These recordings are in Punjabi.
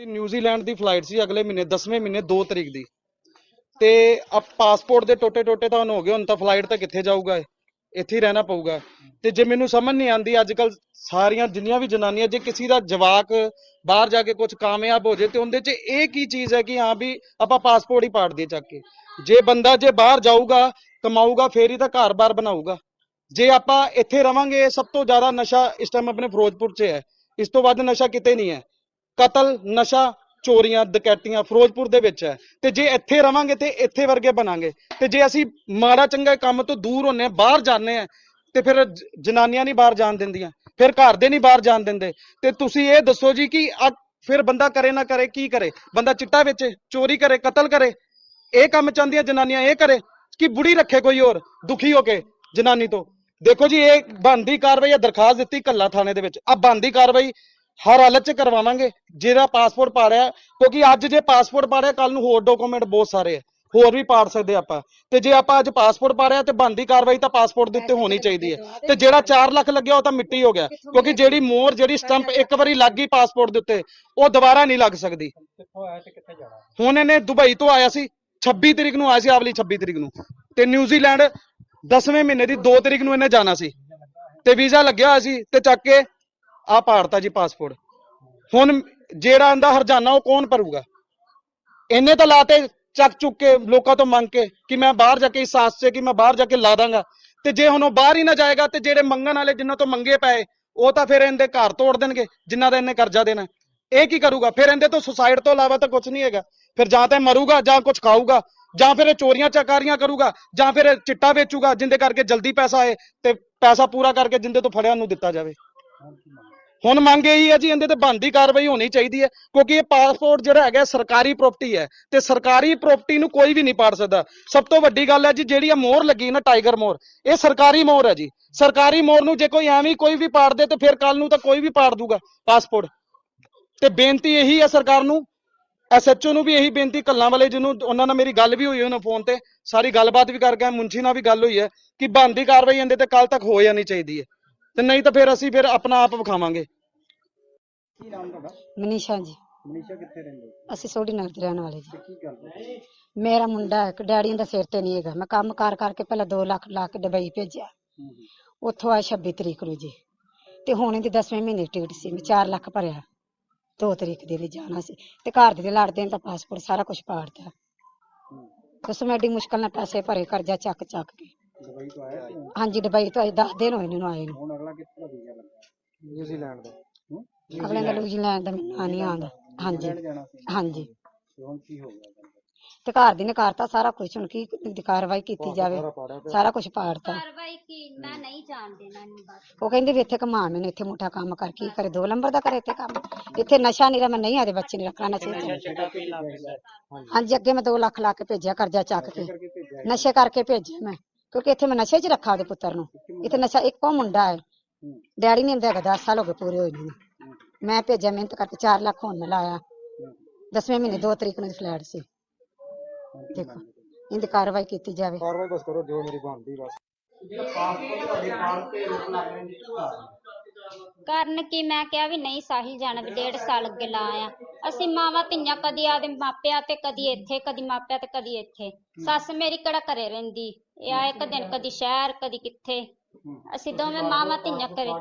ਦੀ ਨਿਊਜ਼ੀਲੈਂਡ ਦੀ ਫਲਾਈਟ ਸੀ ਅਗਲੇ ਮਹੀਨੇ 10ਵੇਂ ਮਹੀਨੇ 2 ਤਰੀਕ ਦੀ। ਤੇ ਆ ਪਾਸਪੋਰਟ ਦੇ ਟੋਟੇ ਟੋਟੇ ਤਾਂ ਹੁਣ ਹੋ ਗਏ, ਹੁਣ ਤਾਂ ਫਲਾਈਟ ਤਾਂ ਕਿੱਥੇ ਜਾਊਗਾ ਇੱਥੇ ਹੀ ਰਹਿਣਾ ਪਊਗਾ। ਤੇ ਜੇ ਮੈਨੂੰ ਸਮਝ ਨਹੀਂ ਆਂਦੀ ਅੱਜ ਕੱਲ ਸਾਰੀਆਂ ਜਿੰਨੀਆਂ ਵੀ ਜਨਾਨੀਆਂ, ਜੇ ਕਿਸੇ ਦਾ ਜਵਾਕ ਬਾਹਰ ਜਾ ਕੇ ਕੁਝ ਕਾਮਯਾਬ ਹੋ ਜੇ, ਤੇ ਉਹਦੇ 'ਚ ਇਹ ਕੀ ਚੀਜ਼ ਹੈ ਕਿ ਹਾਂ ਵੀ ਆਪਾਂ ਪਾਸਪੋਰਟ ਹੀ ਪਾੜ ਦਈਏ ਚੱਕ ਕੇ। ਜੇ ਬੰਦਾ ਜੇ ਬਾਹਰ ਜਾਊਗਾ, ਕਮਾਊਗਾ, ਫੇਰ ਹੀ ਤਾਂ ਘਰ-ਬਾਰ ਬਣਾਊਗਾ। ਜੇ ਆਪਾਂ ਇੱਥੇ ਰਵਾਂਗੇ ਸਭ ਤੋਂ ਜ਼ਿਆਦਾ ਨਸ਼ਾ ਇਸ ਟਾਈਮ ਆਪਣੇ ਫਿਰੋਜ਼ਪੁਰ 'ਚ ਹੈ। ਇਸ ਤੋਂ ਵੱਧ ਨਸ਼ਾ ਕਿਤੇ ਨਹੀਂ ਹੈ। ਕਤਲ, ਨਸ਼ਾ, ਚੋਰੀਆਂ, ਡਕੈਤੀਆਂ ਫਿਰੋਜ਼ਪੁਰ ਦੇ ਵਿੱਚ ਹੈ। ਤੇ ਜੇ ਇੱਥੇ ਰਵਾਂਗੇ ਤੇ ਇੱਥੇ ਵਰਗੇ ਬਣਾਂਗੇ। ਤੇ ਜੇ ਅਸੀਂ ਮਾੜਾ ਚੰਗਾ ਕੰਮ ਤੋਂ ਦੂਰ ਹੁੰਨੇ ਆ ਬਾਹਰ ਜਾਂਦੇ ਆ ਤੇ ਫਿਰ ਜਨਾਨੀਆਂ ਨਹੀਂ ਬਾਹਰ ਜਾਣ ਦਿੰਦੀਆਂ। ਫਿਰ ਘਰ ਦੇ ਨਹੀਂ ਬਾਹਰ ਜਾਣ ਦਿੰਦੇ। ਤੇ ਤੁਸੀਂ ਇਹ ਦੱਸੋ ਜੀ ਕਿ ਫਿਰ ਬੰਦਾ ਕਰੇ ਨਾ ਕਰੇ, ਕੀ ਕਰੇ? ਬੰਦਾ ਚਿੱਟਾ ਵੇਚੇ, ਚੋਰੀ ਕਰੇ, ਕਤਲ ਕਰੇ। ਇਹ ਕੰਮ ਚਾਹੁੰਦੀਆਂ ਜਨਾਨੀਆਂ ਇਹ ਕਰੇ ਕਿ ਬੁੜੀ ਰੱਖੇ ਕੋਈ ਹੋਰ, ਦੁਖੀ ਹੋ ਕੇ ਜਨਾਨੀ ਤੋਂ। ਦੇਖੋ ਜੀ, ਇਹ ਬੰਦੀ ਕਾਰਵਾਈ ਆ ਦਰਖਾਸਤ ਦਿੱਤੀ ਕੱਲਾ ਥਾਣੇ ਦੇ ਵਿੱਚ। ਆ ਬੰਦੀ ਕਾਰਵਾਈ ਹਰ ਹਾਲਤ 'ਚ ਕਰਵਾਵਾਂਗੇ। ਜਿਹੜਾ ਪਾਸਪੋਰਟ ਪਾੜਿਆ ਕਿਉਂਕਿ ਅੱਜ ਜੇ ਪਾਸਪੋਰਟ ਪਾੜਿਆ ਕੱਲ ਨੂੰ ਹੋਰ ਡਾਕੂਮੈਂਟ ਬਹੁਤ ਸਾਰੇ ਆ। ਹੋਰ ਵੀ ਪਾੜ ਸਕਦੇ ਆਪਾਂ। ਤੇ ਜੇ ਆਪਾਂ ਅੱਜ ਪਾਸਪੋਰਟ ਪਾੜਿਆ ਤੇ ਬੰਦੀ ਕਾਰਵਾਈ ਤਾਂ ਪਾਸਪੋਰਟ ਦੇ ਉੱਤੇ ਹੋਣੀ ਚਾਹੀਦੀ ਹੈ। ਤੇ ਜਿਹੜਾ 4 ਲੱਖ ਲੱਗਿਆ ਉਹ ਤਾਂ ਮਿੱਟੀ ਹੋ ਗਿਆ। ਕਿਉਂਕਿ ਜਿਹੜੀ ਮੋਹਰ ਜਿਹੜੀ ਸਟੰਪ ਇੱਕ ਵਾਰੀ ਲੱਗ ਗਈ ਪਾਸਪੋਰਟ ਦੇ ਉੱਤੇ ਉਹ ਦੁਬਾਰਾ ਨਹੀਂ ਲੱਗ ਸਕਦੀ। ਹੁਣ ਇਹਨੇ ਦੁਬਈ ਤੋਂ ਆਇਆ ਸੀ 26 ਤਰੀਕ ਨੂੰ ਆਇਆ ਸੀ ਆਵਲੀ 26 ਤਰੀਕ ਨੂੰ। ਤੇ ਨਿਊਜ਼ੀਲੈਂਡ 10ਵੇਂ ਮਹੀਨੇ ਦੀ 2 ਤਰੀਕ ਨੂੰ ਇਹਨੇ ਜਾਣਾ ਸੀ। ਤੇ ਵੀਜ਼ਾ ਲੱਗਿਆ ਹੋਇਆ ਸੀ ਤੇ ਚੱਕ ਕੇ ਆ ਪਾੜਤਾ ਜੀ ਪਾਸਪੋਰਟ ਹੁਣ ਜਿਹੜਾ ਆਂਦਾ ਹਰਜਾਨਾ ਉਹ ਕੌਣ ਭਰੂਗਾ? ਇਹਨੇ ਤਾਂ ਲਾਤੇ ਚੱਕ ਚੁੱਕ ਕੇ ਲੋਕਾਂ ਤੋਂ ਮੰਗ ਕੇ ਕਿ ਮੈਂ ਬਾਹਰ ਜਾ ਕੇ ਇਸ ਆਸ 'ਚ ਕਿ ਮੈਂ ਬਾਹਰ ਜਾ ਕੇ ਲਾ ਦਾਂਗਾ। ਤੇ ਜੇ ਹੁਣ ਉਹ ਬਾਹਰ ਹੀ ਨਾ ਜਾਏਗਾ ਤੇ ਜਿਹੜੇ ਮੰਗਣ ਵਾਲੇ ਜਿਨ੍ਹਾਂ ਤੋਂ ਮੰਗੇ ਪਏ, ਉਹ ਤਾਂ ਫਿਰ ਇਹਦੇ ਘਰ ਤੋੜ ਦੇਣਗੇ, ਜਿਨ੍ਹਾਂ ਦਾ ਇਹਨੇ ਕਰਜ਼ਾ ਦੇਣਾ। ਇਹ ਕੀ ਕਰੂਗਾ? ਫਿਰ ਇਹਦੇ ਤੋਂ ਸੁਸਾਇਡ ਤੋਂ ਇਲਾਵਾ ਤਾਂ ਕੁਝ ਨਹੀਂ ਹੈਗਾ। ਫਿਰ ਜਾਂ ਤਾਂ ਇਹ ਮਰੂਗਾ ਜਾਂ ਕੁਝ ਖਾਊਗਾ, ਜਾਂ ਫਿਰ ਇਹ ਚੋਰੀਆਂ ਚਕਾਰੀਆਂ ਕਰੂਗਾ, ਜਾਂ ਫਿਰ ਚਿੱਟਾ ਵੇਚੂਗਾ, ਜਿੰਦੇ ਕਰਕੇ ਜਲਦੀ ਪੈਸਾ ਆਏ ਤੇ ਪੈਸਾ ਪੂਰਾ ਕਰਕੇ ਜਿੰਦੇ ਤੋਂ ਫੜਿਆ ਨੂੰ ਦਿੱਤਾ ਜਾਵੇ। ਹੁਣ ਮੰਗ ਇਹੀ ਹੈ ਜੀ, ਇਹਦੇ ਤੇ ਬਣਦੀ ਕਾਰਵਾਈ ਹੋਣੀ ਚਾਹੀਦੀ ਹੈ, ਕਿਉਂਕਿ ਇਹ ਪਾਸਪੋਰਟ ਜਿਹੜਾ ਹੈਗਾ, ਸਰਕਾਰੀ ਪ੍ਰਾਪਰਟੀ ਹੈ ਤੇ ਸਰਕਾਰੀ ਪ੍ਰਾਪਰਟੀ ਨੂੰ ਕੋਈ ਵੀ ਨਹੀਂ ਪਾੜ ਸਕਦਾ। ਸਭ ਤੋਂ ਵੱਡੀ ਗੱਲ ਹੈ ਜੀ, ਜਿਹੜੀ ਇਹ ਮੋਹਰ ਲੱਗੀ ਨਾ, ਟਾਈਗਰ ਮੋਹਰ, ਇਹ ਸਰਕਾਰੀ ਮੋਹਰ ਹੈ ਜੀ। ਸਰਕਾਰੀ ਮੋਹਰ ਨੂੰ ਜੇ ਕੋਈ ਐਵੇਂ ਕੋਈ ਵੀ ਪਾੜ ਦੇ ਤੇ ਫਿਰ ਕੱਲ ਨੂੰ ਤਾਂ ਕੋਈ ਵੀ ਪਾੜ ਦੂਗਾ ਪਾਸਪੋਰਟ ਤੇ ਬੇਨਤੀ ਇਹੀ ਹੈ ਸਰਕਾਰ ਨੂੰ ਐਸਐਚਓ ਨੂੰ ਵੀ ਇਹੀ ਬੇਨਤੀ, ਕੱਲਾਂ ਵਾਲੇ ਜਿਹਨੂੰ, ਉਹਨਾਂ ਨਾਲ ਮੇਰੀ ਗੱਲ ਵੀ ਹੋਈ ਉਹਨਾਂ ਫੋਨ ਤੇ, ਸਾਰੀ ਗੱਲਬਾਤ ਵੀ ਕਰ ਗਏ ਮੁੰਸ਼ੀ ਨਾਲ ਵੀ ਗੱਲ ਹੋਈ ਹੈ, ਕਿ ਬਣਦੀ ਕਾਰਵਾਈ ਇਹਦੇ ਤੇ ਕੱਲ ਤੱਕ ਹੋ ਜਾਣੀ ਚਾਹੀਦੀ ਹੈ। ਤੇ ਨਹੀਂ ਤਾਂ ਫਿਰ ਅਸੀਂ ਫਿਰ ਆਪਣਾ ਆਪ ਵਿਖਾਵਾਂਗੇ। ਕੀ ਨਾਮ ਤੁਹਾਡਾ? ਮਨੀਸ਼ਾ ਜੀ। ਮਨੀਸ਼ਾ ਕਿੱਥੇ ਰਹਿੰਦੇ ਹੋ? ਅਸੀਂ ਸੋਢੀ ਨਗਰ ਦੇ ਰਹਿਣ ਵਾਲੇ ਜੀ। ਤੇ ਕੀ ਗੱਲ ਹੈ ਮੇਰਾ ਮੁੰਡਾ ਇੱਕ ਡੈਡੀ ਦਾ ਸਿਰ ਤੇ ਨਹੀਂ ਹੈਗਾ। ਮੈਂ ਕੰਮ ਕਾਰ ਕਰਕੇ ਪਹਿਲਾਂ 2 ਲੱਖ ਲਾ ਕੇ ਦੁਬਈ ਭੇਜਿਆ। ਉੱਥੋਂ ਆਇਆ 26 ਤਰੀਕ ਨੂੰ ਜੀ। ਤੇ ਹੁਣ ਇਹਦੀ 10ਵੇਂ ਮਹੀਨੇ ਦੀ ਟਿਕਟ ਸੀ। ਮੈਂ 4 ਲੱਖ ਭਰਿਆ। 2 ਤਰੀਕ ਦੇ ਲਈ ਜਾਣਾ ਸੀ। ਤੇ ਘਰ ਦੇ ਲੜਦੇ ਨੇ ਤਾਂ ਪਾਸਪੋਰਟ ਸਾਰਾ ਕੁਝ ਪਾੜਤਾ। ਉਸ ਮੈਂ ਐਡੀ ਮੁਸ਼ਕਲ ਨਾਲ ਪੈਸੇ ਭਰੇ ਕਰਜ਼ਾ ਚੱਕ ਚੱਕ ਕੇ। ਦੁਬਈ ਤੋਂ ਆਇਆ ਸੀ ਹਾਂਜੀ ਦੁਬਈ ਤੋਂ ਅਜੇ 10 ਦਿਨ ਹੋਏ ਨੇ ਇਹਨੂੰ ਆਏ ਨੂੰ। ਹੁਣ ਅਗਲਾ ਕਿੱਥੋਂ ਦਾ ਵੀਜ਼ਾ ਲੱਗਾ? ਨਿਊਜ਼ੀਲੈਂਡ ਦਾ। ਹੂੰ? ਅਗਲੇ ਦਾ ਨਿਊਜ਼ੀਲੈਂਡ ਦਾ ਮੈਨੂੰ ਨਹੀਂ ਆਉਂਦਾ ਹਾਂਜੀ। ਨਿਊਜ਼ੀਲੈਂਡ ਜਾਣਾ ਸੀ। ਹਾਂਜੀ। ਤੇ ਹੁਣ ਕੀ ਹੋ ਗਿਆ ਗੱਲ ਤੇ ਘਰ ਦੀ ਨੇ ਕਰਤਾ ਸਾਰਾ ਕੁਝ ਹੁਣ ਕੀ ਦੀ ਕਾਰਵਾਈ ਕੀਤੀ ਜਾਵੇ? ਸਾਰਾ ਕੁਝ ਪਾੜਤਾ ਕਾਰਵਾਈ ਕੀ ਮੈਂ ਨਹੀਂ ਜਾਣ ਦੇਣਾ ਇਹਨੂੰ ਬਸ। ਉਹ ਕਹਿੰਦੇ ਵੀ ਇੱਥੇ ਕਮਾ ਮੈਨੂੰ ਇੱਥੇ ਮੁੱਠਾ ਕੰਮ ਕਰ ਕੀ ਕਰੇ? ਦੋ ਨੰਬਰ ਦਾ ਕਰੇ ਇੱਥੇ ਕੰਮ? ਇੱਥੇ ਨਸ਼ਾ ਨਹੀਂ ਮੈਂ ਨਹੀਂ ਆਦੇ ਬੱਚੇ ਨੇ ਰੱਖਣਾ ਨਸ਼ੇ ਤੇ। ਹਾਂਜੀ ਅੱਗੇ ਮੈਂ 2 ਲੱਖ ਲਾ ਕੇ ਭੇਜਿਆ ਕਰਜ਼ਾ ਚੱਕ ਕੇ। ਕਰਕੇ ਭੇਜਿਆ ਨਸ਼ੇ ਕਰਕੇ ਭੇਜਿਆ ਮੈਂ। ਕਿਉਂਕਿ ਇੱਥੇ ਮੈਂ ਨਸ਼ੇ 'ਚ ਰੱਖਾ ਉਹਦੇ ਪੁੱਤਰ ਨੂੰ। ਇੱਥੇ ਨਸ਼ਾ ਇੱਕੋ ਮੁੰਡਾ ਹੈ। ਡੈਡੀ ਨਹੀਂ ਹੁੰਦਾ ਹੈਗਾ 10 ਸਾਲ ਹੋ ਗਏ ਪੂਰੇ ਹੋਏ ਨੂੰ। ਮੈਂ ਭੇਜਿਆ ਮਿਹਨਤ ਕਰਕੇ 4 ਲੱਖ ਹੁਣ ਮੈਂ ਲਾਇਆ। ਦਸਵੇਂ ਮਹੀਨੇ 2 ਤਰੀਕ ਨੂੰ ਫਲੈਟ ਸੀ। ਦੇਖੋ ਇਹਦੀ ਕਾਰਵਾਈ ਕੀਤੀ ਜਾਵੇ। ਕਾਰਵਾਈ ਬਸ ਕਰੋ ਜੋ ਮੇਰੀ ਬਣਦੀ ਬਸ। ਕਰਨ ਕੀ ਮੈਂ ਕਿਹਾ ਵੀ ਨਹੀਂ ਸਾਹਿਲ ਜਾਣਾ ਵੀ ਡੇਢ ਸਾਲ ਅੱਗੇ ਲਾ ਆ ਅਸੀਂ ਮਾਵਾਂ ਧੀਆਂ ਕਦੀ ਆਦੇ ਮਾਪਿਆਂ ਤੇ ਕਦੀ ਇੱਥੇ ਕਦੀ ਮਾਪਿਆਂ ਤੇ ਕਦੀ ਇੱਥੇ। ਸੱਸ ਮੇਰੀ ਕਿਹੜਾ ਘਰੇ ਰਹਿੰਦੀ? ਇਹ ਆਏ ਇੱਕ ਦਿਨ ਕਦੀ ਸ਼ਹਿਰ ਕਦੀ ਕਿੱਥੇ। ਅਸੀਂ ਦੋਵੇਂ ਮਾਵਾਂ ਧੀਆਂ ਕਰੇ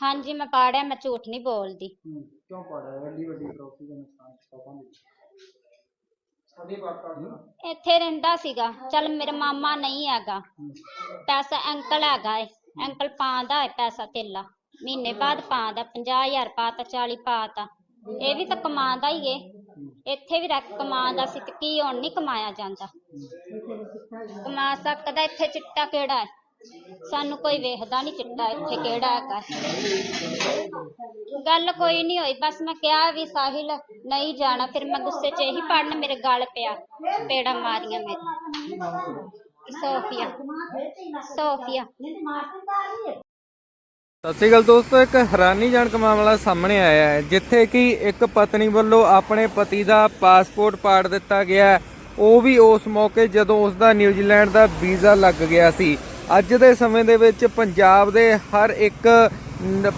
ਹਾਂਜੀ ਮੈਂ ਪਾੜਿਆ ਮੈਂ ਝੂਠ ਨਹੀਂ ਬੋਲਦੀ। ਕਿਉਂ ਵੱਡੀ ਦਾ ਨੁਕਸਾਨ ਸਾਡੀ ਇੱਥੇ ਰਹਿੰਦਾ ਸੀਗਾ। ਚੱਲ ਮੇਰਾ ਮਾਮਾ ਨਹੀਂ ਹੈਗਾ। ਪੈਸਾ ਅੰਕਲ ਹੈਗਾ ਏ। ਅੰਕਲ ਪਾਉਂਦਾ ਏ ਪੈਸਾ ਧੇਲਾ। ਮਹੀਨੇ ਬਾਅਦ ਪਾਉਂਦਾ 50000 ਪਾਤਾ 40 ਪਾਤਾ। ਇਹ ਵੀ ਤਾਂ ਕਮਾਉਂਦਾ ਹੀ ਏ। ਇੱਥੇ ਵੀ ਰੱਖ ਕਮਾਉਂਦਾ ਸੀ ਤੇ ਕੀ ਹੁਣ ਨਹੀਂ ਕਮਾਇਆ ਜਾਂਦਾ। ਕਮਾ ਸਕਦਾ, ਇੱਥੇ ਚਿੱਟਾ ਕਿਹੜਾ ਹੈ? ਸਾਨੂੰ ਕੋਈ ਵੇਖਦਾ ਨਹੀਂ ਚਿੱਟਾ ਇੱਥੇ ਕਿਹੜਾ ਹੈਗਾ। ਗੱਲ ਕੋਈ ਨਹੀਂ ਹੋਈ, ਬਸ ਮੈਂ ਕਿਹਾ ਵੀ ਸਾਹਿਲ ਨਹੀਂ ਜਾਣਾ, ਫਿਰ ਮੈਂ ਗੁੱਸੇ 'ਚ ਇਹੀ ਪੜਨ ਮੇਰੇ ਗਲ ਪਿਆ, ਪੇੜਾ ਮਾਰੀਆਂ ਮੇਰੇ। Sofia Sofia. ਸਤਿ ਸ਼੍ਰੀ ਅਕਾਲ ਦੋਸਤੋ, ਇੱਕ ਹੈਰਾਨੀਜਨਕ ਮਾਮਲਾ ਸਾਹਮਣੇ ਆਇਆ ਹੈ, ਜਿੱਥੇ ਕਿ ਇੱਕ ਪਤਨੀ ਵੱਲੋਂ ਆਪਣੇ ਪਤੀ ਦਾ ਪਾਸਪੋਰਟ ਪਾੜ ਦਿੱਤਾ ਗਿਆ ਉਹ ਵੀ ਉਸ ਮੌਕੇ ਜਦੋਂ ਉਸ ਦਾ ਨਿਊਜ਼ੀਲੈਂਡ ਦਾ ਵੀਜ਼ਾ ਲੱਗ ਗਿਆ ਸੀ। ਅੱਜ ਦੇ ਸਮੇਂ ਦੇ ਵਿੱਚ ਪੰਜਾਬ ਦੇ ਹਰ ਇੱਕ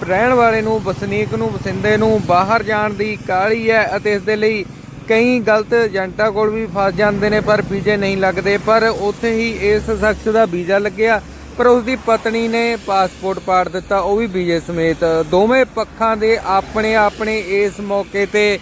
ਰਹਿਣ ਵਾਲੇ ਨੂੰ, ਵਸਨੀਕ ਨੂੰ, ਵਸਿੰਦੇ ਨੂੰ ਬਾਹਰ ਜਾਣ ਦੀ ਕਾਹਲੀ ਹੈ ਅਤੇ ਇਸ ਦੇ ਲਈ ਕਈ ਗਲਤ ਏਜੰਟਾਂ ਕੋਲ ਵੀ ਫਸ ਜਾਂਦੇ ਨੇ, ਪਰ ਵੀਜ਼ੇ ਨਹੀਂ ਲੱਗਦੇ। ਪਰ ਉੱਥੇ ਹੀ ਇਸ ਸ਼ਖਸ ਦਾ ਵੀਜ਼ਾ ਲੱਗਿਆ। ਪਰ ਉਸ ਦੀ ਪਤਨੀ ਨੇ ਪਾਸਪੋਰਟ ਪਾੜ ਦਿੱਤਾ, ਉਹ ਵੀ ਵੀਜ਼ੇ ਸਮੇਤ। ਦੋਵੇਂ ਪੱਖਾਂ ਦੇ ਆਪਣੇ ਆਪਣੇ ਇਸ ਮੌਕੇ ਤੇ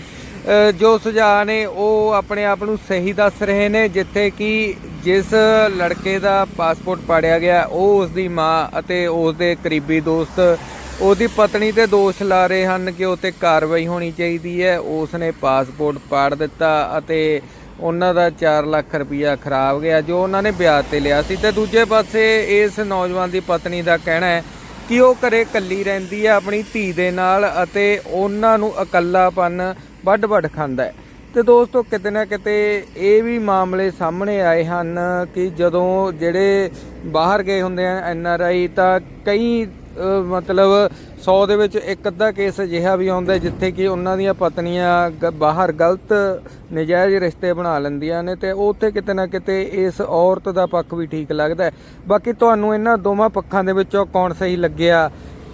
ਜੋ ਸੁਝਾਅ ਨੇ, ਉਹ ਆਪਣੇ ਆਪ ਨੂੰ ਸਹੀ ਦੱਸ ਰਹੇ ਨੇ, ਜਿੱਥੇ ਕਿ ਜਿਸ ਲੜਕੇ ਦਾ ਪਾਸਪੋਰਟ ਪਾੜਿਆ ਗਿਆ, ਉਹ ਉਸ ਦੀ ਮਾਂ ਅਤੇ ਉਸ ਦੇ ਕਰੀਬੀ ਦੋਸਤ, ਉਹਦੀ ਪਤਨੀ ਤੇ ਦੋਸ਼ ਲਾ ਰਹੇ ਹਨ ਕਿ ਉਹ ਤੇ ਕਾਰਵਾਈ ਹੋਣੀ ਚਾਹੀਦੀ ਹੈ। ਉਸ ਨੇ ਪਾਸਪੋਰਟ ਪਾੜ ਦਿੱਤਾ ਅਤੇ ਉਹਨਾਂ ਦਾ 4 ਲੱਖ ਰੁਪਇਆ ਖਰਾਬ ਗਿਆ, ਜੋ ਉਹਨਾਂ ਨੇ ਵਿਆਜ ਤੇ ਲਿਆ ਸੀ। ਤੇ ਦੂਜੇ ਪਾਸੇ ਇਸ ਨੌਜਵਾਨ ਦੀ ਪਤਨੀ ਦਾ ਕਹਿਣਾ ਹੈ ਕਿ ਉਹ ਘਰੇ ਇਕੱਲੀ ਰਹਿੰਦੀ ਹੈ, ਆਪਣੀ ਧੀ ਦੇ ਨਾਲ ਅਤੇ ਉਹਨਾਂ ਨੂੰ ਇਕੱਲਾਪਨ ਵੱਡ ਵੱਡ ਖਾਂਦਾ ਹੈ। ਤੇ ਦੋਸਤੋ, ਕਿਤੇ ਨਾ ਕਿਤੇ ਇਹ ਵੀ ਮਾਮਲੇ ਸਾਹਮਣੇ ਆਏ ਹਨ ਕਿ ਜਦੋਂ ਜਿਹੜੇ ਬਾਹਰ ਗਏ ਹੁੰਦੇ ਆ ਐਨ ਆਰ ਆਈ, ਤਾਂ ਕਈ ਮਤਲਬ 100 ਦੇ ਵਿੱਚ ਇੱਕ ਅੱਧਾ ਕੇਸ ਅਜਿਹਾ ਵੀ ਆਉਂਦਾ ਜਿੱਥੇ ਕਿ ਉਹਨਾਂ ਦੀਆਂ ਪਤਨੀਆਂ ਗ- ਬਾਹਰ ਗਲਤ ਨਜਾਇਜ਼ ਰਿਸ਼ਤੇ ਬਣਾ ਲੈਂਦੀਆਂ ਨੇ ਤੇ ਉੱਥੇ ਕਿਤੇ ਨਾ ਕਿਤੇ ਇਸ ਔਰਤ ਦਾ ਪੱਖ ਵੀ ਠੀਕ ਲੱਗਦਾ ਬਾਕੀ ਤੁਹਾਨੂੰ ਇਹਨਾਂ ਦੋਵਾਂ ਪੱਖਾਂ ਦੇ ਵਿੱਚੋਂ ਕੌਣ ਸਹੀ ਲੱਗਿਆ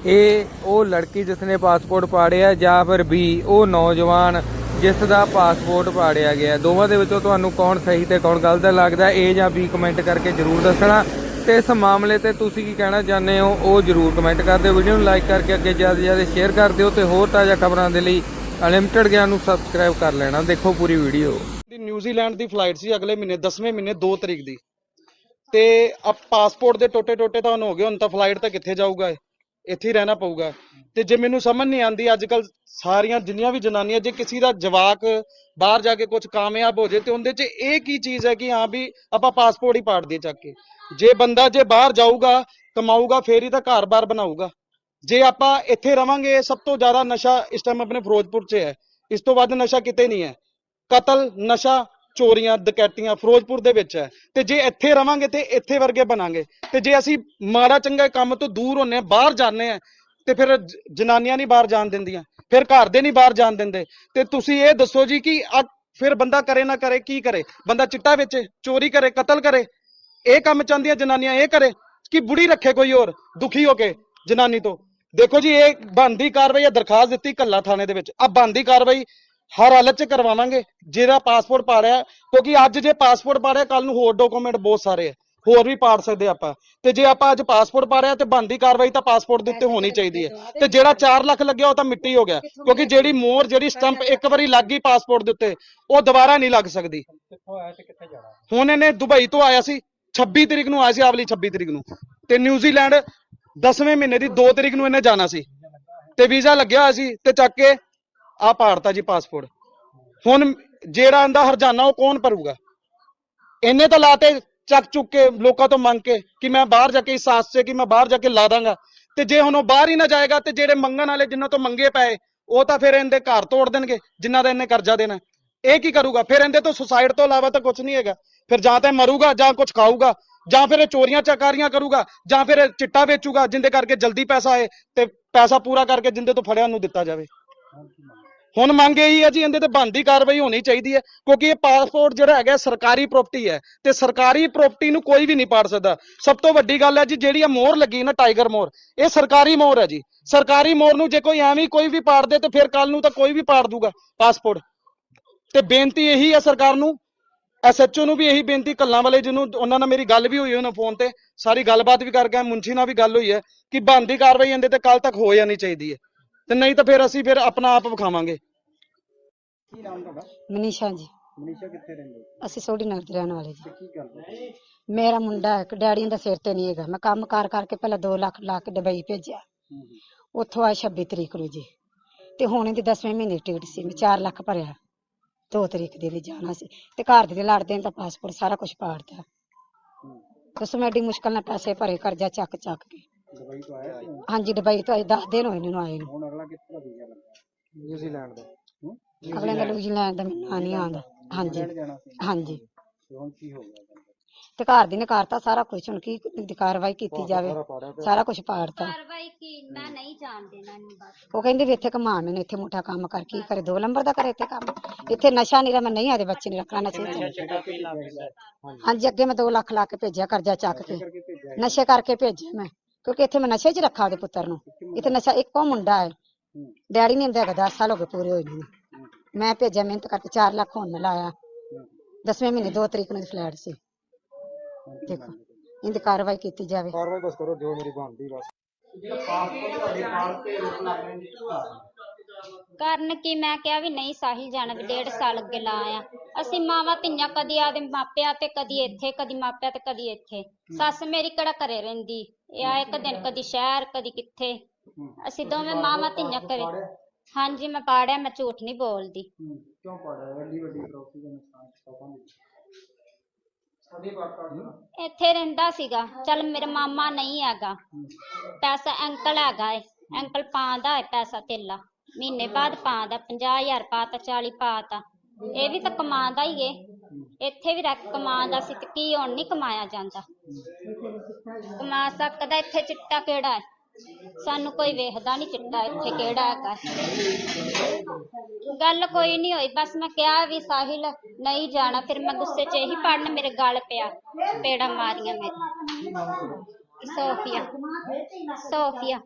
ਇਹ ਉਹ ਲੜਕੀ ਜਿਸ ਨੇ ਪਾਸਪੋਰਟ ਪਾੜਿਆ ਜਾਂ ਫਿਰ ਬੀ, ਉਹ ਨੌਜਵਾਨ ਜਿਸ ਦਾ ਪਾਸਪੋਰਟ ਪਾੜਿਆ ਗਿਆ। ਦੋਵਾਂ ਦੇ ਵਿੱਚੋਂ ਤੁਹਾਨੂੰ ਕੌਣ ਸਹੀ ਤੇ ਕੌਣ ਗਲਤ ਲੱਗਦਾ, ਏ ਜਾਂ ਬੀ ਕਮੈਂਟ ਕਰਕੇ ਜਰੂਰ ਦੱਸਣਾ। ਤੇ ਇਸ ਮਾਮਲੇ ਤੇ ਤੁਸੀਂ ਕੀ ਕਹਿਣਾ ਚਾਹੁੰਦੇ ਹੋ, ਉਹ ਜਰੂਰ ਕਮੈਂਟ ਕਰ ਦਿਓ। ਵੀਡੀਓ ਨੂੰ ਲਾਈਕ ਕਰਕੇ ਅੱਗੇ ਜ਼ਿਆਦਾ ਜ਼ਿਆਦਾ ਸ਼ੇਅਰ ਕਰ ਦਿਓ ਤੇ ਹੋਰ ਤਾਜ਼ਾ ਖਬਰਾਂ ਦੇ ਲਈ ਅਨਲਿਮਟਿਡ ਗਿਆਨ ਨੂੰ ਸਬਸਕ੍ਰਾਈਬ ਕਰ ਲੈਣਾ। ਦੇਖੋ ਪੂਰੀ ਵੀਡੀਓ। ਦੀ ਨਿਊਜ਼ੀਲੈਂਡ ਦੀ ਫਲਾਈਟ ਸੀ ਅਗਲੇ ਮਹੀਨੇ 10ਵੇਂ ਮਹੀਨੇ 2 ਤਰੀਕ ਦੀ। ਤੇ ਆ ਪਾਸਪੋਰਟ ਦੇ ਟੋਟੇ ਟੋਟੇ ਤਾਂ ਹੋ ਗਏ, ਹੁਣ ਤਾਂ ਫਲਾਈਟ ਤਾਂ ਕਿੱਥੇ ਜਾਊਗਾ ਇਹ? ਇੱਥੇ ਹੀ ਰਹਿਣਾ ਪਊਗਾ। ਤੇ ਜੇ ਮੈਨੂੰ ਸਮਝ ਨਹੀਂ ਆਂਦੀ ਅੱਜ ਕੱਲ ਸਾਰੀਆਂ ਜਿੰਨੀਆਂ ਵੀ ਜਨਾਨੀਆਂ, ਜੇ ਕਿਸੇ ਦਾ ਜਵਾਕ ਬਾਹਰ ਜਾ ਕੇ ਕੁਝ ਕਾਮਯਾਬ ਹੋ ਜੇ, ਤੇ ਉਹਦੇ 'ਚ ਇਹ ਕੀ ਚੀਜ਼ ਹੈ ਕਿ ਹਾਂ ਵੀ ਆਪਾਂ ਪਾਸਪੋਰਟ ਹੀ ਪਾੜ ਦਈਏ ਚੱਕ ਕੇ। ਜੇ ਬੰਦਾ ਜੇ ਬਾਹਰ ਜਾਊਗਾ, ਕਮਾਊਗਾ, ਫੇਰ ਹੀ ਤਾਂ ਘਰ-ਬਾਰ ਬਣਾਊਗਾ। ਜੇ ਆਪਾਂ ਇੱਥੇ ਰਵਾਂਗੇ ਸਭ ਤੋਂ ਜ਼ਿਆਦਾ ਨਸ਼ਾ ਇਸ ਟਾਈਮ ਆਪਣੇ ਫਿਰੋਜ਼ਪੁਰ 'ਚ ਹੈ। ਇਸ ਤੋਂ ਵੱਧ ਨਸ਼ਾ ਕਿਤੇ ਨਹੀਂ ਹੈ। ਕਤਲ, ਨਸ਼ਾ ਚੋਰੀਆਂ, ਡਕੈਤੀਆਂ ਫਿਰੋਜ਼ਪੁਰ ਦੇ ਵਿੱਚ ਹੈ। ਤੇ ਜੇ ਇੱਥੇ ਰਵਾਂਗੇ ਤੇ ਇੱਥੇ ਵਰਗੇ ਬਣਾਂਗੇ। ਤੇ ਜੇ ਅਸੀਂ ਮਾੜਾ ਚੰਗਾ ਕੰਮ ਤੋਂ ਦੂਰ ਹੁੰਨੇ ਆ ਬਾਹਰ ਜਾਂਦੇ ਆ ਤੇ ਫਿਰ ਜਨਾਨੀਆਂ ਨਹੀਂ ਬਾਹਰ ਜਾਣ ਦਿੰਦੀਆਂ, ਫਿਰ ਘਰ ਦੇ ਨਹੀਂ ਬਾਹਰ ਜਾਣ ਦਿੰਦੇ। ਤੇ ਤੁਸੀਂ ਇਹ ਦੱਸੋ ਜੀ ਕਿ ਫਿਰ ਬੰਦਾ ਕਰੇ ਨਾ ਕਰੇ, ਕੀ ਕਰੇ? ਬੰਦਾ ਚਿੱਟਾ ਵੇਚੇ, ਚੋਰੀ ਕਰੇ, ਕਤਲ ਕਰੇ। ਇਹ ਕੰਮ ਚਾਹੁੰਦੀਆਂ ਜਨਾਨੀਆਂ ਇਹ ਕਰੇ ਕਿ ਬੁੜੀ ਰੱਖੇ ਕੋਈ ਹੋਰ, ਦੁਖੀ ਹੋ ਕੇ ਜਨਾਨੀ ਤੋਂ। ਦੇਖੋ ਜੀ, ਇਹ ਬੰਦੀ ਕਾਰਵਾਈ ਆ ਦਰਖਾਸਤ ਦਿੱਤੀ ਕੱਲਾ ਥਾਣੇ ਦੇ ਵਿੱਚ। ਆ ਬੰਦੀ ਕਾਰਵਾਈ ਹਰ ਹਾਲਤ 'ਚ ਕਰਵਾਵਾਂਗੇ, ਜਿਹੜਾ ਪਾਸਪੋਰਟ ਪਾੜਿਆ ਕਿਉਂਕਿ ਅੱਜ ਜੇ ਪਾਸਪੋਰਟ ਪਾੜਿਆ ਕੱਲ ਨੂੰ ਹੋਰ ਡਾਕੂਮੈਂਟ ਬਹੁਤ ਸਾਰੇ ਆ, ਹੋਰ ਵੀ ਪਾੜ ਸਕਦੇ ਆਪਾਂ। ਤੇ ਜੇ ਆਪਾਂ ਅੱਜ ਪਾਸਪੋਰਟ ਪਾੜਿਆ ਤੇ ਬੰਦੀ ਕਾਰਵਾਈ ਤਾਂ ਪਾਸਪੋਰਟ ਦੇ ਉੱਤੇ ਹੋਣੀ ਚਾਹੀਦੀ ਹੈ। ਤੇ ਜਿਹੜਾ 4 ਲੱਖ ਲੱਗਿਆ ਉਹ ਤਾਂ ਮਿੱਟੀ ਹੋ ਗਿਆ, ਕਿਉਂਕਿ ਜਿਹੜੀ ਮੋਹਰ, ਜਿਹੜੀ ਸਟੰਪ ਇੱਕ ਵਾਰੀ ਲੱਗ ਗਈ ਪਾਸਪੋਰਟ ਦੇ ਉੱਤੇ, ਉਹ ਦੁਬਾਰਾ ਨਹੀਂ ਲੱਗ ਸਕਦੀ। ਹੁਣ ਇਹਨੇ ਦੁਬਈ ਤੋਂ ਆਇਆ ਸੀ 26 ਤਰੀਕ ਨੂੰ ਆਇਆ ਸੀ ਆਵਲੀ 26 ਤਰੀਕ ਨੂੰ। ਤੇ ਨਿਊਜ਼ੀਲੈਂਡ 10ਵੇਂ ਮਹੀਨੇ ਦੀ 2 ਤਰੀਕ ਨੂੰ ਇਹਨੇ ਜਾਣਾ ਸੀ। ਤੇ ਵੀਜ਼ਾ ਲੱਗਿਆ ਹੋਇਆ ਸੀ, ਤੇ ਚੱਕ ਕੇ ਆ ਪਾੜਤਾ ਜੀ ਪਾਸਪੋਰਟ ਹੁਣ ਜਿਹੜਾ ਆਂਦਾ ਹਰਜਾਨਾ ਉਹ ਕੌਣ ਭਰੂਗਾ? ਇਹਨੇ ਤਾਂ ਲਾਤੇ ਚੱਕ ਚੁੱਕ ਕੇ ਲੋਕਾਂ ਤੋਂ ਮੰਗ ਕੇ ਕਿ ਮੈਂ ਬਾਹਰ ਜਾ ਕੇ ਇਸ ਆਸ 'ਚ ਕਿ ਮੈਂ ਬਾਹਰ ਜਾ ਕੇ ਲਾ ਦਾਂਗਾ। ਤੇ ਜੇ ਹੁਣ ਉਹ ਬਾਹਰ ਹੀ ਨਾ ਜਾਏਗਾ ਤੇ ਜਿਹੜੇ ਮੰਗਣ ਵਾਲੇ ਜਿਨ੍ਹਾਂ ਤੋਂ ਮੰਗੇ ਪਏ, ਉਹ ਤਾਂ ਫਿਰ ਇਹਦੇ ਘਰ ਤੋੜ ਦੇਣਗੇ, ਜਿਨ੍ਹਾਂ ਦਾ ਇਹਨੇ ਕਰਜ਼ਾ ਦੇਣਾ। ਇਹ ਕੀ ਕਰੂਗਾ? ਫਿਰ ਇਹਦੇ ਤੋਂ ਸੁਸਾਇਡ ਤੋਂ ਇਲਾਵਾ ਤਾਂ ਕੁਝ ਨਹੀਂ ਹੈਗਾ। ਫਿਰ ਜਾਂ ਤਾਂ ਇਹ ਮਰੂਗਾ ਜਾਂ ਕੁਝ ਖਾਊਗਾ, ਜਾਂ ਫਿਰ ਇਹ ਚੋਰੀਆਂ ਚਕਾਰੀਆਂ ਕਰੂਗਾ, ਜਾਂ ਫਿਰ ਚਿੱਟਾ ਵੇਚੂਗਾ, ਜਿੰਦੇ ਕਰਕੇ ਜਲਦੀ ਪੈਸਾ ਆਏ ਤੇ ਪੈਸਾ ਪੂਰਾ ਕਰਕੇ ਜਿੰਦੇ ਤੋਂ ਫੜਿਆ ਨੂੰ ਦਿੱਤਾ ਜਾਵੇ। ਹੁਣ ਮੰਗ ਇਹੀ ਹੈ ਜੀ, ਇਹਦੇ ਤੇ ਬਣਦੀ ਕਾਰਵਾਈ ਹੋਣੀ ਚਾਹੀਦੀ ਹੈ, ਕਿਉਂਕਿ ਇਹ ਪਾਸਪੋਰਟ ਜਿਹੜਾ ਹੈਗਾ ਸਰਕਾਰੀ ਪ੍ਰਾਪਰਟੀ ਹੈ, ਤੇ ਸਰਕਾਰੀ ਪ੍ਰਾਪਰਟੀ ਨੂੰ ਕੋਈ ਵੀ ਨਹੀਂ ਪਾੜ ਸਕਦਾ। ਸਭ ਤੋਂ ਵੱਡੀ ਗੱਲ ਹੈ ਜੀ, ਜਿਹੜੀ ਇਹ ਮੋਹਰ ਲੱਗੀ ਨਾ, ਟਾਈਗਰ ਮੋਹਰ, ਇਹ ਸਰਕਾਰੀ ਮੋਹਰ ਹੈ ਜੀ। ਸਰਕਾਰੀ ਮੋਹਰ ਨੂੰ ਜੇ ਕੋਈ ਐਵੇਂ ਕੋਈ ਵੀ ਪਾੜ ਦੇ ਤੇ ਫਿਰ ਕੱਲ ਨੂੰ ਤਾਂ ਕੋਈ ਵੀ ਪਾੜ ਦੂਗਾ ਪਾਸਪੋਰਟ ਤੇ ਬੇਨਤੀ ਇਹੀ ਹੈ ਸਰਕਾਰ ਨੂੰ ਐਸਐਚਓ ਨੂੰ ਵੀ ਇਹੀ ਬੇਨਤੀ, ਕੱਲਾਂ ਵਾਲੇ ਜਿਹਨੂੰ, ਉਹਨਾਂ ਨਾਲ ਮੇਰੀ ਗੱਲ ਵੀ ਹੋਈ ਉਹਨਾਂ ਫੋਨ ਤੇ, ਸਾਰੀ ਗੱਲਬਾਤ ਵੀ ਕਰ ਗਿਆ ਮੁੰਸ਼ੀ ਨਾਲ ਵੀ ਗੱਲ ਹੋਈ ਹੈ, ਕਿ ਬਣਦੀ ਕਾਰਵਾਈ ਇਹਦੇ ਤੇ ਕੱਲ ਤੱਕ ਹੋ ਜਾਣੀ ਚਾਹੀਦੀ ਹੈ। ਤੇ ਨਹੀਂ ਤਾਂ ਫਿਰ ਅਸੀਂ ਫਿਰ ਆਪਣਾ ਆਪ ਵਿਖਾਵਾਂਗੇ। ਕੀ ਨਾਮ ਤੁਹਾਡਾ? ਮਨੀਸ਼ਾ ਜੀ। ਮਨੀਸ਼ਾ ਕਿੱਥੇ ਰਹਿੰਦੇ ਹੋ? ਅਸੀਂ ਸੋਢੀ ਨਗਰ ਦੇ ਰਹਿਣ ਵਾਲੇ ਜੀ। ਤੇ ਕੀ ਕਰਦੇ ਮੇਰਾ ਮੁੰਡਾ ਇੱਕ ਡੈਡੀ ਦਾ ਸਿਰ ਤੇ ਨਹੀਂ ਹੈਗਾ। ਮੈਂ ਕੰਮ ਕਾਰ ਕਰਕੇ ਪਹਿਲਾਂ 2 ਲੱਖ ਲਾ ਕੇ ਦੁਬਈ ਭੇਜਿਆ। ਉੱਥੋਂ ਆਇਆ 26 ਤਰੀਕ ਨੂੰ ਜੀ। ਤੇ ਹੁਣ ਇਹਦੀ 10ਵੇਂ ਮਹੀਨੇ ਦੀ ਟਿਕਟ ਸੀ। ਮੈਂ 4 ਲੱਖ ਭਰਿਆ। 2 ਤਰੀਕ ਦੇ ਲਈ ਜਾਣਾ ਸੀ। ਤੇ ਘਰ ਦੇ ਲੜਦੇ ਨੇ ਤਾਂ ਪਾਸਪੋਰਟ ਸਾਰਾ ਕੁਝ ਪਾੜਤਾ। ਦੱਸੋ ਮੈਂ ਐਡੀ ਮੁਸ਼ਕਲ ਨਾਲ ਪੈਸੇ ਭਰੇ ਕਰਜ਼ਾ ਚੱਕ ਚੱਕ ਕੇ। ਦੁਬਈ ਤੋਂ ਆਇਆ ਸੀ ਹਾਂਜੀ ਦੁਬਈ ਤੋਂ ਅੱਜ 10 ਦਿਨ ਹੋਏ ਨੇ ਨੂੰ ਆਏ ਨੂੰ। ਹੁਣ ਅਗਲਾ ਕਿੱਥੇ ਦਾ ਵੀਜ਼ਾ ਲੱਗਾ? ਨਿਊਜ਼ੀਲੈਂਡ ਦਾ। ਹੂੰ? ਅਗਲੇ ਦਾ ਨਿਊਜ਼ੀਲੈਂਡ ਦਾ ਮੈਨੂੰ ਨਾਂ ਨਹੀਂ ਆਉਂਦਾ। ਹਾਂਜੀ। ਨਿਊਜ਼ੀਲੈਂਡ ਜਾਣਾ ਸੀ। ਹਾਂਜੀ। ਤੇ ਹੁਣ ਕੀ ਹੋ ਗਿਆ ਤੁਹਾਨੂੰ? ਤੇ ਘਰ ਦੀ ਨੇ ਕਰਤਾ ਸਾਰਾ ਕੁਝ ਹੁਣ ਕੀ ਦੀ ਕਾਰਵਾਈ ਕੀਤੀ ਜਾਵੇ। ਸਾਰਾ ਕੁਝ ਪਾੜਤਾ। ਕਾਰਵਾਈ ਕੀ ਮੈਂ ਨਹੀਂ ਜਾਣ ਦੇਣਾ ਇਹਨੂੰ ਬਸ। ਉਹ ਕਹਿੰਦੇ ਵੀ ਇੱਥੇ ਕਮਾ ਮੈਨੂੰ ਇੱਥੇ ਮੋਟਾ ਕੰਮ ਕਰ ਕੀ ਕਰੇ? ਦੋ ਨੰਬਰ ਦਾ ਕਰੇ ਇੱਥੇ ਕੰਮ। ਇੱਥੇ ਨਸ਼ਾ ਨਹੀਂ ਰ ਮੈਂ ਨਹੀਂ ਆਦੇ ਬੱਚੇ ਨਹੀਂ ਰੱਖਣਾ ਨਸ਼ੇ ਚ ਹਾਂਜੀ ਅੱਗੇ ਮੈਂ 2 ਲੱਖ ਲਾ ਕੇ ਭੇਜਿਆ ਕਰਜ਼ਾ ਚੱਕ ਕੇ। ਕਰਕੇ ਭੇਜਿਆ ਭੇਜਿਆ ਨਸ਼ੇ ਕਰਕੇ ਭੇਜਿਆ ਮੈਂ। ਕਿਉਂਕਿ ਇੱਥੇ ਮੈਂ ਨਸ਼ੇ 'ਚ ਰੱਖਾ ਉਹਦੇ ਪੁੱਤਰ ਨੂੰ। ਇੱਥੇ ਨਸ਼ਾ ਇੱਕੋ ਮੁੰਡਾ ਹੈ। ਡੈਡੀ ਨਹੀਂ ਹੁੰਦੇ ਹੈਗਾ 10 ਸਾਲ ਹੋ ਗਏ ਪੂਰੇ ਹੋਏ ਨੂੰ। ਮੈਂ ਭੇਜਿਆ ਮਿਹਨਤ ਕਰਕੇ 4 ਲੱਖ ਹੁਣ ਲਾਇਆ। ਹੂੰ। ਦਸਵੇਂ ਮਹੀਨੇ 2 ਤਰੀਕ ਨੂੰ ਫਲੈਟ ਸੀ। ਦੇਖੋ ਇਹਦੀ ਕਾਰਵਾਈ ਕੀਤੀ ਜਾਵੇ। ਕਾਰਵਾਈ ਬਸ ਕਰੋ ਜੋ ਮੇਰੀ ਬਣਦੀ ਬਸ। ਕਰਨ ਕੀ? ਮੈਂ ਕਿਹਾ ਵੀ ਨਹੀਂ ਸਾਹਿਲ ਜਾਣਾ ਵੀ ਡੇਢ ਸਾਲ ਅੱਗੇ ਲਾ ਆ ਅਸੀਂ ਮਾਵਾਂ ਧੀਆਂ ਕਦੀ ਆਦੇ ਮਾਪਿਆਂ ਤੇ ਕਦੀ ਇੱਥੇ ਕਦੀ ਮਾਪਿਆਂ ਤੇ ਕਦੀ ਇੱਥੇ। ਸੱਸ ਮੇਰੀ ਕਿਹੜਾ ਘਰੇ ਰਹਿੰਦੀ? ਇਹ ਆ ਇੱਕ ਦਿਨ ਕਦੀ ਸ਼ਹਿਰ ਕਦੀ ਕਿੱਥੇ। ਅਸੀਂ ਦੋਵੇਂ ਮਾਵਾਂ ਧੀਆਂ ਘਰੇ। ਹਾਂਜੀ ਮੈਂ ਪਾੜਿਆ ਮੈਂ ਝੂਠ ਨਹੀਂ ਬੋਲਦੀ। ਕਿਉਂ ਵੱਡੀ ਦਾ ਨੁਕਸਾਨ ਇੱਥੇ ਰਹਿੰਦਾ ਸੀਗਾ। ਚੱਲ ਮੇਰਾ ਮਾਮਾ ਨਹੀਂ ਹੈਗਾ। ਪੈਸਾ ਅੰਕਲ ਹੈਗਾ ਏ। ਅੰਕਲ ਪਾਉਂਦਾ ਏ ਪੈਸਾ ਧੇਲਾ ਮਹੀਨੇ ਬਾਅਦ ਪਾਉਂਦਾ 50000 ਪਾਤਾ 40 ਪਾਤਾ। ਇਹ ਵੀ ਤਾਂ ਕਮਾਉਂਦਾ ਹੀ ਏ। ਇੱਥੇ ਵੀ ਰੱਖ ਕਮਾਉਂਦਾ ਸੀ ਤੇ ਕੀ ਹੁਣ ਨਹੀਂ ਕਮਾਇਆ ਜਾਂਦਾ। ਕਮਾ ਸਕਦਾ ਇੱਥੇ ਚਿੱਟਾ ਕਿਹੜਾ ਹੈ? ਸਾਨੂੰ ਕੋਈ ਵੇਖਦਾ ਨਹੀਂ ਚਿੱਟਾ ਇੱਥੇ ਕਿਹੜਾ ਹੈਗਾ। ਗੱਲ ਕੋਈ ਨਹੀਂ ਹੋਈ, ਬਸ ਮੈਂ ਕਿਹਾ ਵੀ ਸਾਹਿਲ ਨਹੀਂ ਜਾਣਾ, ਫਿਰ ਮੈਂ ਗੁੱਸੇ 'ਚ ਇਹੀ ਪੜਨ ਮੇਰੇ ਗਲ ਪਿਆ, ਪੇੜਾ ਮਾਰੀਆਂ ਮੇਰੇ। Sofia Sofia.